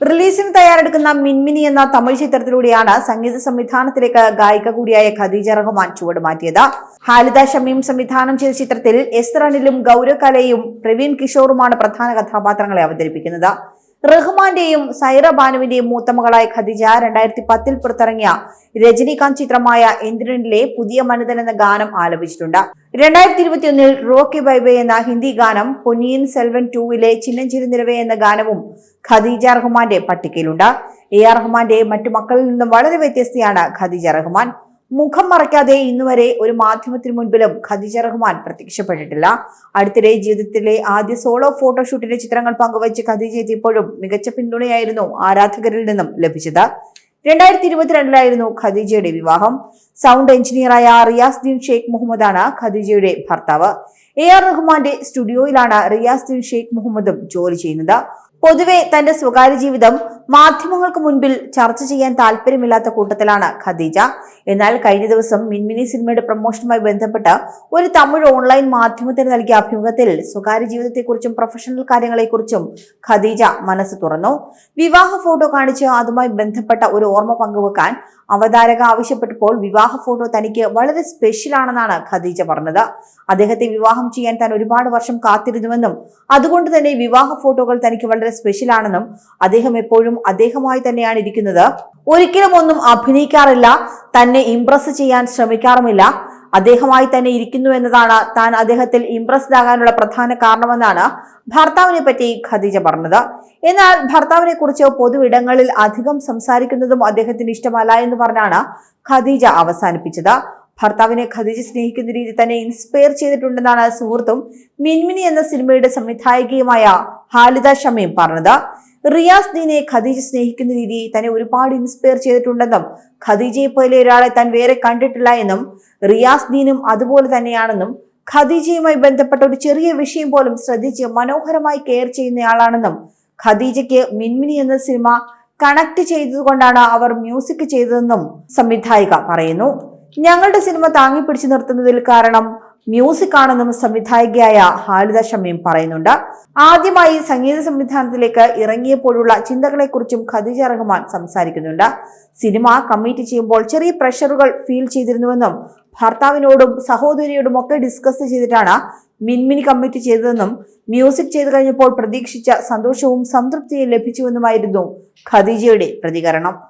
റിലീസിന് തയ്യാറെടുക്കുന്ന മിൻമിനി എന്ന തമിഴ് ചിത്രത്തിലൂടെയാണ് സംഗീത സംവിധാനത്തിലേക്ക് ഗായിക കൂടിയായ ഖദീജ റഹ്മാൻ ചുവട് മാറ്റിയത്. ഹാലിദ ഷമീം സംവിധാനം ചെയ്ത ചിത്രത്തിൽ എസ് റണിലും ഗൗരവ് കലയും പ്രവീൺ കിഷോറുമാണ് പ്രധാന കഥാപാത്രങ്ങളെ അവതരിപ്പിക്കുന്നത്. റഹ്മാന്റെയും സൈറ ബാനുവിന്റെയും മൂത്തമകളായ ഖദീജ രണ്ടായിരത്തി പത്തിൽ പുറത്തിറങ്ങിയ രജനീകാന്ത് ചിത്രമായ ഇന്ദ്രനിലെ പുതിയ മനുതൻ എന്ന ഗാനം ആലപിച്ചിട്ടുണ്ട്. രണ്ടായിരത്തി ഇരുപത്തിയൊന്നിൽ റോക്കി ബൈബൈ എന്ന ഹിന്ദി ഗാനം പൊന്നിയിൻ സെൽവൻ ടൂവിലെ ചിന്നഞ്ചിരി നിറവേ എന്ന ഗാനവും ഖദീജ റഹ്മാന്റെ പട്ടികയിലുണ്ട്. എ ആർ റഹ്മാന്റെ മറ്റു മക്കളിൽ നിന്നും വളരെ വ്യത്യസ്തയാണ് ഖദീജ റഹ്മാൻ. മുഖം മറയ്ക്കാതെ ഇന്നുവരെ ഒരു മാധ്യമത്തിന് മുൻപിലും ഖദീജ റഹ്മാൻ പ്രത്യക്ഷപ്പെട്ടിട്ടില്ല. അടുത്തിടെ ജീവിതത്തിലെ ആദ്യ സോളോ ഫോട്ടോഷൂട്ടിന്റെ ചിത്രങ്ങൾ പങ്കുവച്ച് ഖദീജ എത്തിയപ്പോഴും മികച്ച പിന്തുണയായിരുന്നു ആരാധകരിൽ നിന്നും ലഭിച്ചത്. രണ്ടായിരത്തി ഇരുപത്തിരണ്ടിലായിരുന്നു ഖദീജയുടെ വിവാഹം. സൗണ്ട് എഞ്ചിനീയറായ റിയാസ് ദീൻ ഷെയ്ഖ് മുഹമ്മദാണ് ഖദീജയുടെ ഭർത്താവ്. എ ആർ റഹ്മാന്റെ സ്റ്റുഡിയോയിലാണ് റിയാസ് ദീൻ ഷെയ്ഖ് മുഹമ്മദും ജോലി ചെയ്യുന്നത്. പൊതുവെ തന്റെ സ്വകാര്യ ജീവിതം മാധ്യമങ്ങൾക്ക് മുൻപിൽ ചർച്ച ചെയ്യാൻ താല്പര്യമില്ലാത്ത കൂട്ടത്തിലാണ് ഖദീജ. എന്നാൽ കഴിഞ്ഞ ദിവസം മിൻമിനി സിനിമയുടെ പ്രൊമോഷനുമായി ബന്ധപ്പെട്ട് ഒരു തമിഴ് ഓൺലൈൻ മാധ്യമത്തിന് നൽകിയ അഭിമുഖത്തിൽ സ്വകാര്യ ജീവിതത്തെക്കുറിച്ചും പ്രൊഫഷണൽ കാര്യങ്ങളെക്കുറിച്ചും ഖദീജ മനസ്സ് തുറന്നു. വിവാഹ ഫോട്ടോ കാണിച്ച് അതുമായി ബന്ധപ്പെട്ട ഒരു ഓർമ്മ പങ്കുവെക്കാൻ അവതാരക ആവശ്യപ്പെട്ടപ്പോൾ വിവാഹ ഫോട്ടോ തനിക്ക് വളരെ സ്പെഷ്യൽ ആണെന്നാണ് ഖദീജ പറഞ്ഞത്. അദ്ദേഹത്തെ വിവാഹം ചെയ്യാൻ താൻ ഒരുപാട് വർഷം കാത്തിരുന്നുവെന്നും അതുകൊണ്ട് തന്നെ വിവാഹ ഫോട്ടോകൾ തനിക്ക് വളരെ സ്പെഷ്യൽ ആണെന്നും അദ്ദേഹം എപ്പോഴും അദ്ദേഹമായി തന്നെയാണ് ഇരിക്കുന്നത്. ഒരിക്കലും ഒന്നും അഭിനയിക്കാറില്ല. തന്നെ ഇംപ്രസ് ചെയ്യാൻ ശ്രമിക്കാറുമില്ല. അദ്ദേഹമായി തന്നെ ഇരിക്കുന്നു എന്നതാണ് താൻ അദ്ദേഹത്തിൽ ഇംപ്രസ്ഡ് ആകാനുള്ള പ്രധാന കാരണമെന്നാണ് ഭർത്താവിനെ പറ്റി ഖദീജ പറഞ്ഞത്. എന്നാൽ ഭർത്താവിനെ കുറിച്ച് പൊതുവിടങ്ങളിൽ അധികം സംസാരിക്കുന്നതും അദ്ദേഹത്തിന് ഇഷ്ടമല്ല എന്ന് പറഞ്ഞാണ് ഖദീജ അവസാനിപ്പിച്ചത്. ഭർത്താവിനെ ഖദീജ സ്നേഹിക്കുന്ന രീതി തന്നെ ഇൻസ്പയർ ചെയ്തിട്ടുണ്ടെന്നാണ് സുഹൃത്തും മിൻമിനി എന്ന സിനിമയുടെ സംവിധായികയുമായ ഹാലിദ ഷമയും പറഞ്ഞത്. റിയാസ് ദീനെ ഖദീജ സ്നേഹിക്കുന്ന രീതി തന്നെ ഒരുപാട് ഇൻസ്പയർ ചെയ്തിട്ടുണ്ടെന്നും ഖദീജയെ പോലെ ഒരാളെ താൻ വേറെ കണ്ടിട്ടില്ല എന്നും റിയാസ് ദീനും അതുപോലെ തന്നെയാണെന്നും ഖദീജയുമായി ബന്ധപ്പെട്ട ഒരു ചെറിയ വിഷയം പോലും ശ്രദ്ധിച്ച് മനോഹരമായി കെയർ ചെയ്യുന്നയാളാണെന്നും ഖദീജയ്ക്ക് മിൻമിനി എന്ന സിനിമ കണക്ട് ചെയ്തതുകൊണ്ടാണ് അവർ മ്യൂസിക് ചെയ്തതെന്നും സംവിധായിക പറയുന്നു. ഞങ്ങളുടെ സിനിമ താങ്ങിപ്പിടിച്ചു നിർത്തുന്നതിൽ കാരണം മ്യൂസിക് ആണെന്നും സംവിധായികയായ ഹാലിദ ഷമീം പറയുന്നുണ്ട്. ആദ്യമായി സംഗീത സംവിധാനത്തിലേക്ക് ഇറങ്ങിയപ്പോഴുള്ള ചിന്തകളെക്കുറിച്ചും ഖദീജ റഹ്മാൻ സംസാരിക്കുന്നുണ്ട്. സിനിമ കമ്മിറ്റ് ചെയ്യുമ്പോൾ ചെറിയ പ്രഷറുകൾ ഫീൽ ചെയ്തിരുന്നുവെന്നും ഭർത്താവിനോടും സഹോദരിയോടും ഒക്കെ ഡിസ്കസ് ചെയ്തിട്ടാണ് മിൻമിനി കമ്മിറ്റ് ചെയ്തതെന്നും മ്യൂസിക് ചെയ്തു കഴിഞ്ഞപ്പോൾ പ്രതീക്ഷിച്ച സന്തോഷവും സംതൃപ്തിയും ലഭിച്ചുവെന്നുമായിരുന്നു ഖദീജയുടെ പ്രതികരണം.